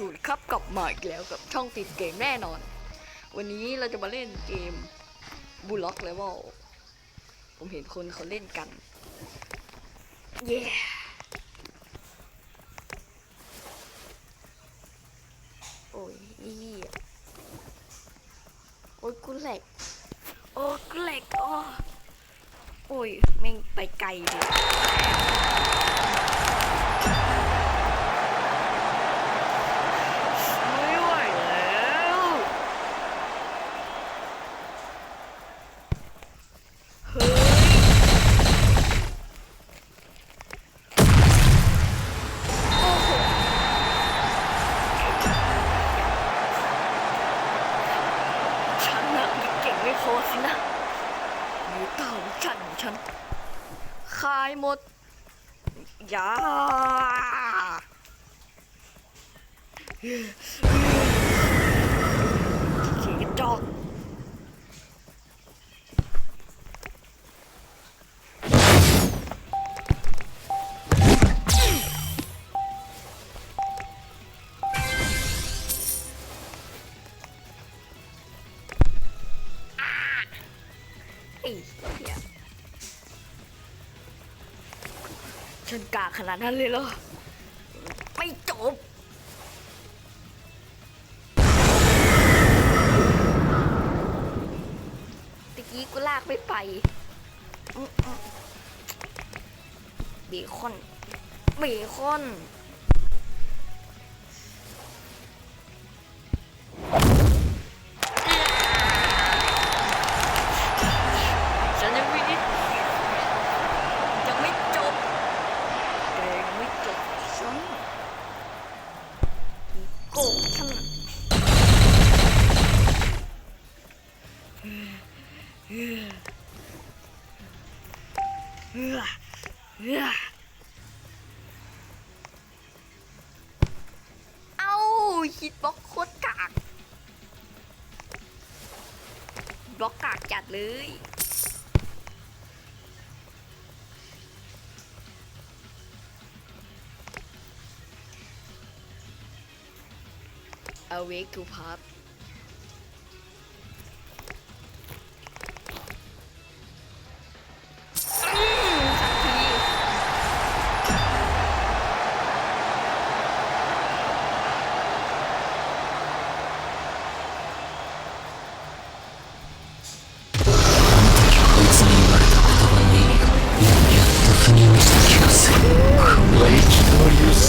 สวัสดีครับกลับมาอีกแล้วกับช่องติดเกมแน่นอน วันนี้เราจะมาเล่นเกมบูล็อกเลเวลผมเห็นคนเขาเล่นกันเย้โอ้ยอีโอ้ยกูแหลกโอ้กูแหลกโอ้โอ้ยแม่งไปไกลเลย ฉัน ขายหมด อยาขียนจอกไฉันกาขนาดนั้นเลยเหรอ ไม่จบตะกี้กูลากไม่ไปอื้ออื้อเบคอนเบคอน เอื้อเอื้อเอาฮิตบล็อกโคตรกากบล็อกกากจัดเลย Awake to Pop อื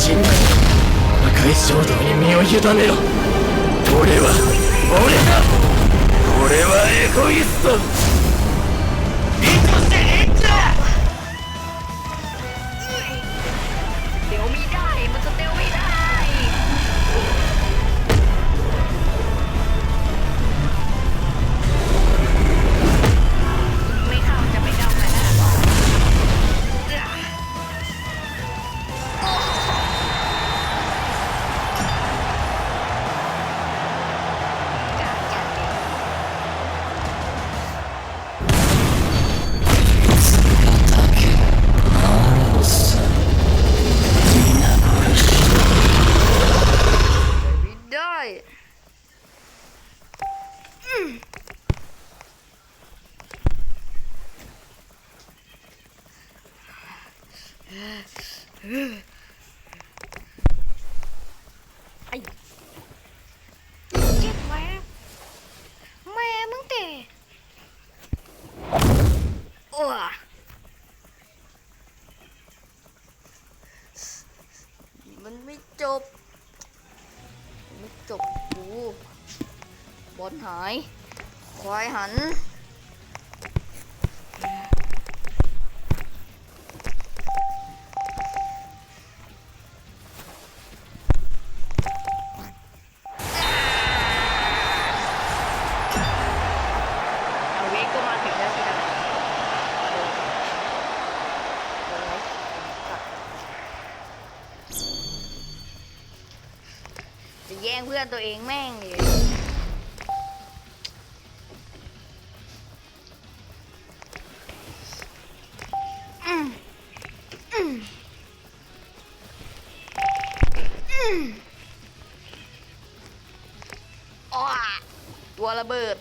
憤りを信じ破壊衝動に身を委ねろ。俺は俺だ俺はエゴイスト。意図して ได้อื บอลหาย ควายหัน เอาเวกก็มาถึงแล้วสินะจะแย่งเพื่อนตัวเองแม่งเลย ระเบิด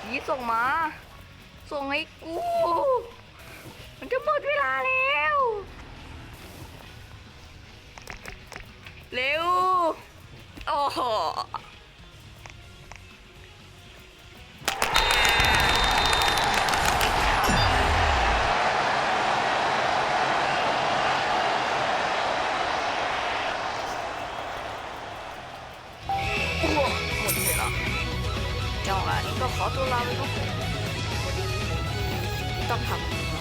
ผีส่งมา ส่งให้กู 哦，哦，我退了，你知道吗？都好多拉了，我都怕。